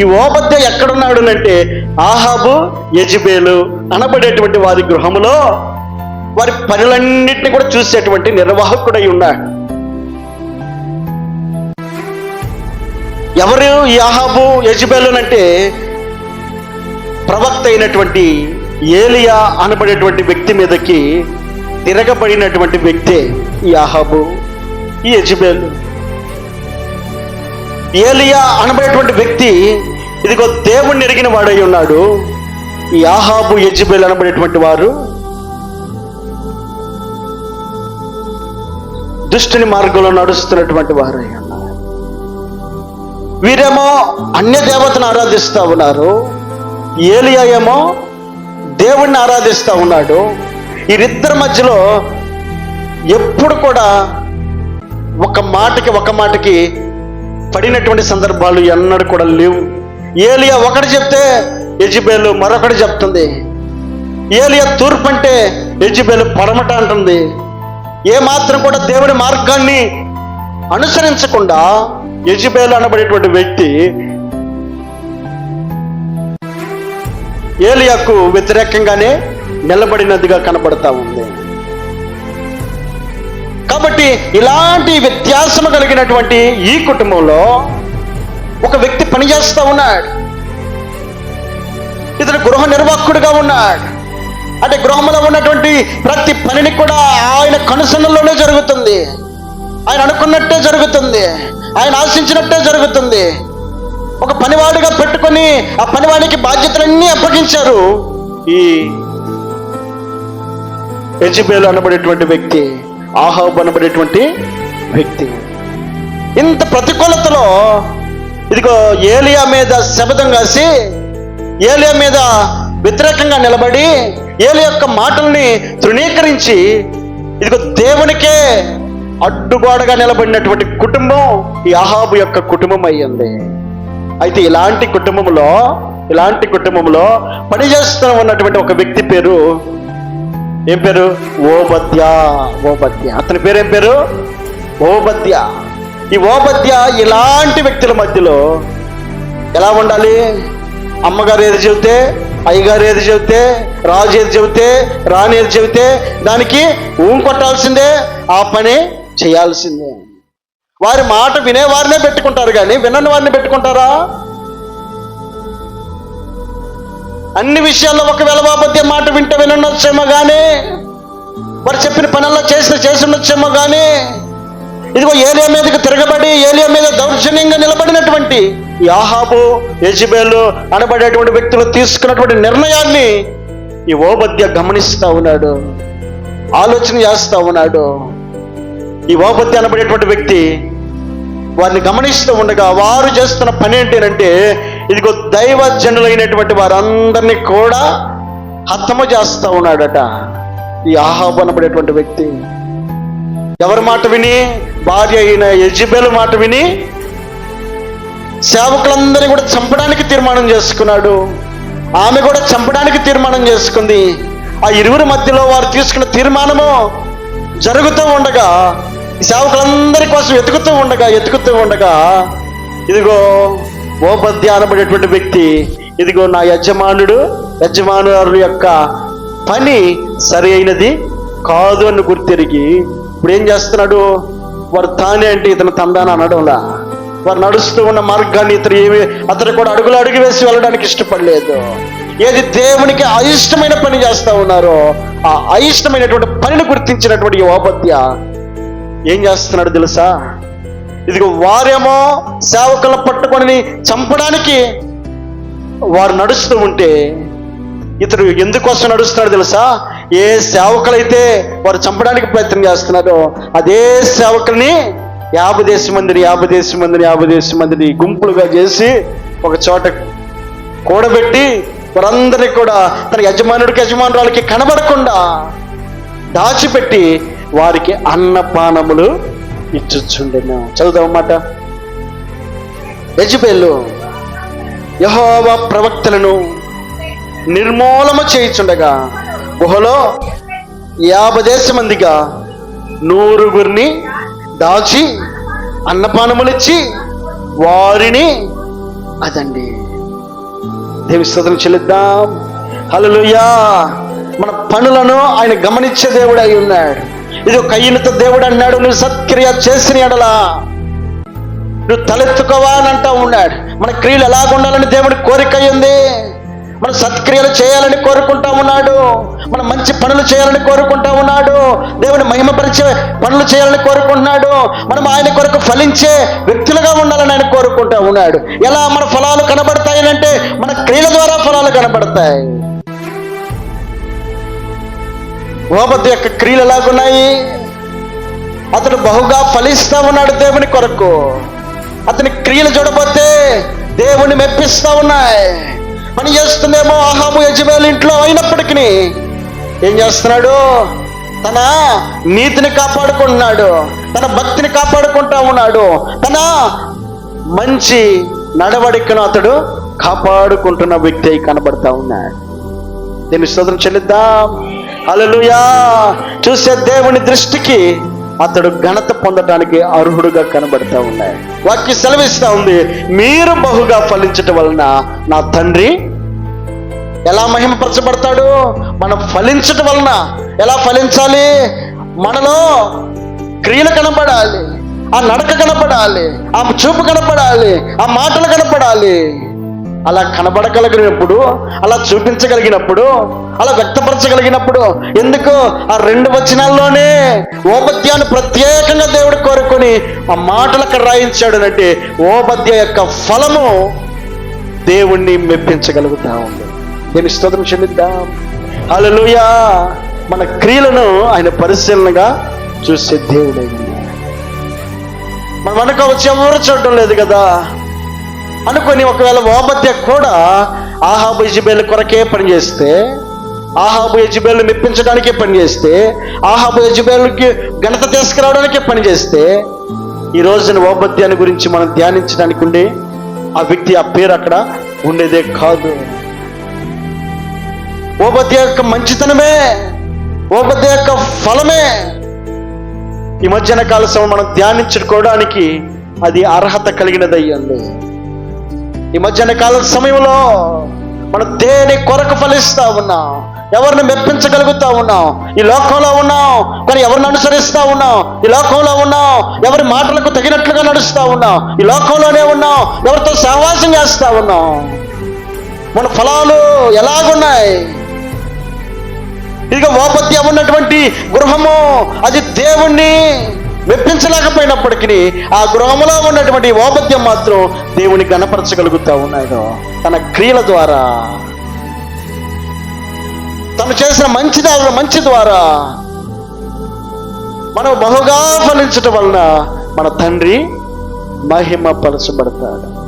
ఈ ఓబద్య ఎక్కడున్నాడు అంటే ఆహాబు యజబేలు అనబడేటువంటి వారి గృహములో వారి పనులన్నింటినీ కూడా చూసేటువంటి నిర్వాహకుడై ఉన్నాడు. ఎవరు ఈ ఆహాబు యజబేలు అంటే ప్రవక్త అయినటువంటి ఏలియా అనబడేటువంటి వ్యక్తి మీదకి తిరగబడినటువంటి వ్యక్తే ఈ ఆహాబు ఈ యజబేలు. ఏలియా అనబడేటువంటి వ్యక్తి ఇదిగో దేవుణ్ణి ఎరిగిన వాడై ఉన్నాడు. ఈ ఆహాబు యజ్బేల్ అనబడేటువంటి వారు దుష్టుని మార్గంలో నడుస్తున్నటువంటి వారు ఉన్నారు. వీరేమో అన్య దేవతను ఆరాధిస్తూ ఉన్నారు. ఏలియా ఏమో దేవుణ్ణి ఆరాధిస్తూ ఉన్నాడు. వీరిద్దరి మధ్యలో ఎప్పుడు కూడా ఒక మాటకి ఒక మాటకి పడినటువంటి సందర్భాలు ఎన్నడూ కూడా లేవు. ఏలియా ఒకటి చెప్తే యజిబేలు మరొకటి చెప్తుంది. ఏలియా తూర్పు అంటే యజిబేలు పడమట అంటుంది. ఏ మాత్రం కూడా దేవుడి మార్గాన్ని అనుసరించకుండా యజిబేలు అనబడేటువంటి వ్యక్తి ఏలియాకు వ్యతిరేకంగానే నిలబడినదిగా కనబడతా ఉంది. కాబట్టి ఇలాంటి వ్యత్యాసము కలిగినటువంటి ఈ కుటుంబంలో ఒక వ్యక్తి పనిచేస్తూ ఉన్నాడు. ఇతడు గృహ నిర్వాహకుడిగా ఉన్నాడు. అంటే గృహంలో ఉన్నటువంటి ప్రతి పనిని కూడా ఆయన కనుసన్నలోనే జరుగుతుంది. ఆయన అనుకున్నట్టే జరుగుతుంది. ఆయన ఆశించినట్టే జరుగుతుంది. ఒక పనివాడిగా పెట్టుకొని ఆ పనివాడికి బాధ్యతలన్నీ అప్పగించారు ఈ ఎజిబేలు అనబడేటువంటి వ్యక్తి. ఆహాబ్ అనబడేటువంటి వ్యక్తి. ఇంత ప్రతికూలతలో ఇదిగో ఏలియా మీద శబదం కాసి ఏలియా మీద వ్యతిరేకంగా నిలబడి ఏలి యొక్క మాటల్ని తృణీకరించి ఇదిగో దేవునికే అడ్డుగోడగా నిలబడినటువంటి కుటుంబం ఈ ఆహాబు యొక్క కుటుంబం అయ్యింది. అయితే ఇలాంటి కుటుంబంలో ఇలాంటి కుటుంబంలో పనిచేస్తూ ఉన్నటువంటి ఒక వ్యక్తి పేరు ఏం పేరు? ఓబద్య. ఓబద్య. అతని పేరు ఏం పేరు? ఓబద్య. ఈ ఓబద్య ఇలాంటి వ్యక్తుల మధ్యలో ఎలా ఉండాలి? అమ్మగారు ఏది చెబితే అయ్యగారు ఏది చెబితే రాజు ఏది చెబితే రాణి ఏది చెబితే దానికి ఊం కొట్టాల్సిందే ఆ పని చేయాల్సిందే. వారి మాట వినేవారినే పెట్టుకుంటారు కానీ వినని వారిని పెట్టుకుంటారా? అన్ని విషయాల్లో ఒకవేళ వాపత్య మాట వింటే వినొచ్చేమో కానీ వారు చెప్పిన పనుల్లో చేసిన చేసి ఉండొచ్చేమో కానీ ఇదిగో ఏలియా మీదకి తిరగబడి ఏలియా మీద దౌర్జన్యంగా నిలబడినటువంటి యాహాబు ఆహాబు యజిబేలు అనబడేటువంటి వ్యక్తులు తీసుకున్నటువంటి నిర్ణయాన్ని ఈ ఓబద్య గమనిస్తా ఉన్నాడు ఆలోచన చేస్తా ఉన్నాడు. ఈ ఓబద్య అనబడేటువంటి వ్యక్తి వారిని గమనిస్తూ ఉండగా వారు చేస్తున్న పని ఏంటంటే ఇదిగో దైవ జనులైనటువంటి వారందరినీ కూడా హతము చేస్తూ ఉన్నాడట. ఈ ఆహాబు అనబడేటువంటి వ్యక్తి. ఎవరి మాట విని? భార్య అయిన యజ్బేలు మాట విని? సేవకులందరినీ కూడా చంపడానికి తీర్మానం చేసుకున్నాడు. ఆమె కూడా చంపడానికి తీర్మానం చేసుకుంది. ఆ ఇరువురి మధ్యలో వారు తీసుకున్న తీర్మానము జరుగుతూ ఉండగా సేవకులందరి కోసం ఎతుకుతూ ఉండగా ఎతుకుతూ ఉండగా ఇదిగో ఓపద్య అనబడేటువంటి వ్యక్తి ఇదిగో నా యజమానుడు యజమానుల యొక్క పని సరి అయినది కాదు అని గుర్తిరిగి ఇప్పుడు ఏం చేస్తున్నాడు? వారు తానే అంటే ఇతను తందాన అనడంలా. వారు నడుస్తూ ఉన్న మార్గాన్ని ఇతను ఏమి అతను కూడా అడుగులు అడుగు వేసి వెళ్ళడానికి ఇష్టపడలేదు. ఏది దేవునికి అయిష్టమైన పని చేస్తా ఉన్నారో ఆ అయిష్టమైనటువంటి పనిని గుర్తించినటువంటి ఓపత్య ఏం చేస్తున్నాడు తెలుసా? ఇదిగో వారేమో సేవకులను పట్టుకొని చంపడానికి వారు నడుస్తూ ఉంటే ఇతడు ఎందుకోసం నడుస్తున్నాడు తెలుసా? ఏ సేవకులైతే వారు చంపడానికి ప్రయత్నం చేస్తున్నారో అదే సేవకుల్ని యాభై దేశం మందిని యాభై దేశం మందిని యాభై దేశం మందిని గుంపులుగా చేసి ఒక చోట కూడబెట్టి వారందరినీ కూడా తన యజమానుడికి యజమానురాలకి కనబడకుండా దాచిపెట్టి వారికి అన్నపానములు ఇచ్చుచుండెను. చదువుదాం మాట యజబేలు యహోవ ప్రవక్తలను నిర్మూలము చేయుచుండగా గుహలో యాభదేశ మందిగా నూరుగురిని దాచి అన్నపానములిచ్చి వారిని అదండి. దేవి స్తోత్రం చెల్లిద్దాం. హల్లెలూయా. మన పనులను ఆయన గమనించే దేవుడు అయి ఉన్నాడు. ఇది ఒక కయ్యనితో దేవుడు అన్నాడు నువ్వు సత్క్రియ చేసిన ఎడలా నువ్వు తలెత్తుకోవాలంటా ఉన్నాడు. మన క్రియలు ఎలాగ ఉండాలని దేవుడి కోరిక ఉంది మన సత్క్రియలు చేయాలని కోరుకుంటా ఉన్నాడు. మన మంచి పనులు చేయాలని కోరుకుంటా ఉన్నాడు. దేవుని మహిమపరిచే పనులు చేయాలని కోరుకుంటున్నాడు. మనం ఆయన కొరకు ఫలించే వ్యక్తులుగా ఉండాలని ఆయన కోరుకుంటా ఉన్నాడు. ఎలా మన ఫలాలు కనబడతాయి అంటే మన క్రియల ద్వారా ఫలాలు కనబడతాయి. ఓబద్దు యొక్క క్రియలు ఎలాగున్నాయి? అతడు బహుగా ఫలిస్తా ఉన్నాడు దేవుని కొరకు. అతని క్రియలు చూడబోతే దేవుని మెప్పిస్తా ఉన్నాయి. పని చేస్తుందేమో ఆహాము యజమాని ఇంట్లో అయినప్పటికీ. ఏం చేస్తున్నాడు? తన నీతిని కాపాడుకుంటున్నాడు. తన భక్తిని కాపాడుకుంటా ఉన్నాడు. తన మంచి నడవడికను అతడు కాపాడుకుంటున్న వ్యక్తి అయి కనబడతా ఉన్నాడు. దీన్ని స్తోత్రం చెల్లిద్దాం. అలలుయా చూసే దేవుని దృష్టికి అతడు ఘనత పొందడానికి అర్హుడుగా కనబడతా ఉన్నాయి వాక్య సెలవిస్తా ఉంది. మీరు బహుగా ఫలించటం వలన నా తండ్రి ఎలా మహిమపరచబడతాడు? మనం ఫలించటం వలన ఎలా ఫలించాలి? మనలో క్రియలు కనపడాలి ఆ నడక కనపడాలి ఆ చూపు కనపడాలి ఆ మాటలు కనపడాలి అలా కనబడగలిగినప్పుడు అలా చూపించగలిగినప్పుడు అలా వ్యక్తపరచగలిగినప్పుడు ఎందుకు? ఆ రెండు వచనాల్లోనే ఓపద్యాన్ని ప్రత్యేకంగా దేవుడు కోరుకొని ఆ మాటలు అక్కడ రాయించాడు అంటే ఓపద్య యొక్క ఫలము దేవుణ్ణి మెప్పించగలుగుతా ఉంది. నేను స్తోత్రం చెల్లిద్దాం అలలుయా మన క్రియలను ఆయన పరిశీలనగా చూసే దేవుడైంది మనం అనుకోవచ్చు ఎవరు చూడటం లేదు కదా. అనుకొని ఒకవేళ ఓపత్య కూడా ఆహాబు యజబేలు కొరకే పనిచేస్తే ఆహాబు యజబేలు మెప్పించడానికే పనిచేస్తే ఆహాబు యజబేలుకి ఘనత తీసుకురావడానికే పనిచేస్తే ఈ రోజున ఓపత్యాన్ని గురించి మనం ధ్యానించడానికి ఉండే ఆ వ్యక్తి ఆ పేరు అక్కడ ఉండేదే కాదు. ఓబద్య యొక్క మంచితనమే ఓబద్య యొక్క ఫలమే. ఈ మధ్యాహ్న కాల సమయం మనం ధ్యానించుకోవడానికి అది అర్హత కలిగినది అయ్యింది ఈ మధ్యాహ్న కాల సమయంలో మనం దేని కొరకు ఫలిస్తా ఉన్నాం ఎవరిని మెప్పించగలుగుతా ఉన్నాం ఈ లోకంలో ఉన్నాం కానీ ఎవరిని అనుసరిస్తా ఉన్నాం ఈ లోకంలో ఉన్నాం ఎవరి మాటలకు తగినట్లుగా నడుస్తూ ఉన్నాం ఈ లోకంలోనే ఉన్నాం ఎవరితో సహవాసం చేస్తూ ఉన్నాం. మన ఫలాలు ఎలాగున్నాయి? ఇక ఓపత్యం ఉన్నటువంటి గృహము అది దేవుణ్ణి మెప్పించలేకపోయినప్పటికీ ఆ గృహములో ఉన్నటువంటి ఓపత్యం మాత్రం దేవుని గణపరచగలుగుతా ఉన్నాడు తన క్రియల ద్వారా. తను చేసిన మంచి దారుల మంచి ద్వారా. మనం బహుగా ఫలించటం వలన మన తండ్రి మహిమ పరచబడతాడు